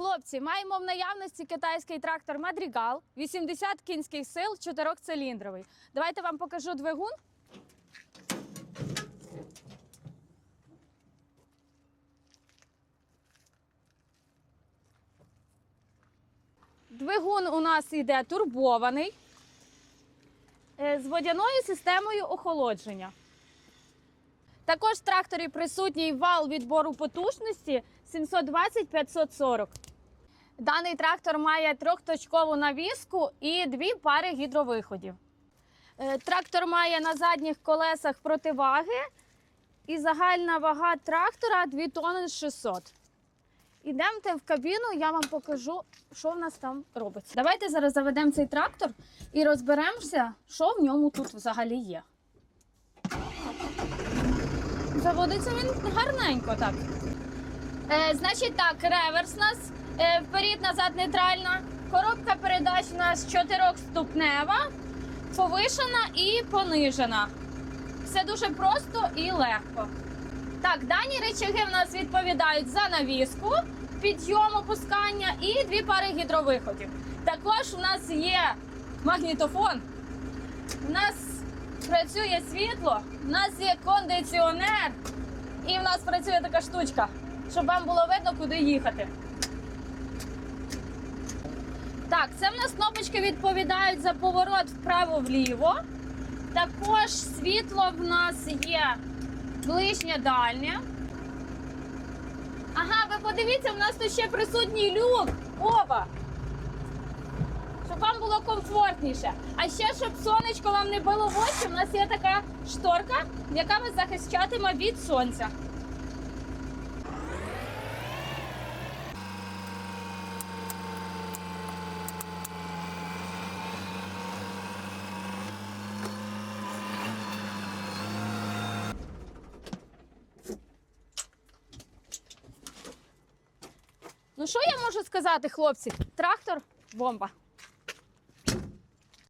Хлопці, маємо в наявності китайський трактор Мадрігал, 80 кінських сил, 4-циліндровий. Давайте вам покажу двигун. Двигун у нас йде турбований е, з водяною системою охолодження. Також в тракторі присутній вал відбору потужності 720-540. Даний трактор має трьохточкову навіску і дві пари гідровиходів. Е, Трактор має на задніх колесах противаги і загальна вага трактора 2 тонни 600. Ідемте в кабіну, я вам покажу, що в нас там робиться. Давайте зараз заведемо цей трактор і розберемося, що в ньому тут взагалі є. Заводиться він гарненько так. Е, значить так, реверс у нас вперед, назад нейтральна. Коробка передач у нас чотирьохступнева, повишена і понижена. Все дуже просто і легко. Так, дані речаги в нас відповідають за навіску, підйом опускання і дві пари гідровиходів. Також у нас є магнітофон. У нас працює світло, у нас є кондиціонер, і в нас працює така штучка, щоб вам було видно, куди їхати. Так, це в нас кнопочки відповідають за поворот вправо-вліво. Також світло в нас є ближнє дальнє. Ага, ви подивіться, в нас тут ще присутній люк. Опа! Щоб вам було комфортніше. А ще, щоб сонечко вам не било в очі, в нас є така шторка, яка вас захищатиме від сонця. Ну що я можу сказати, хлопці? Трактор бомба.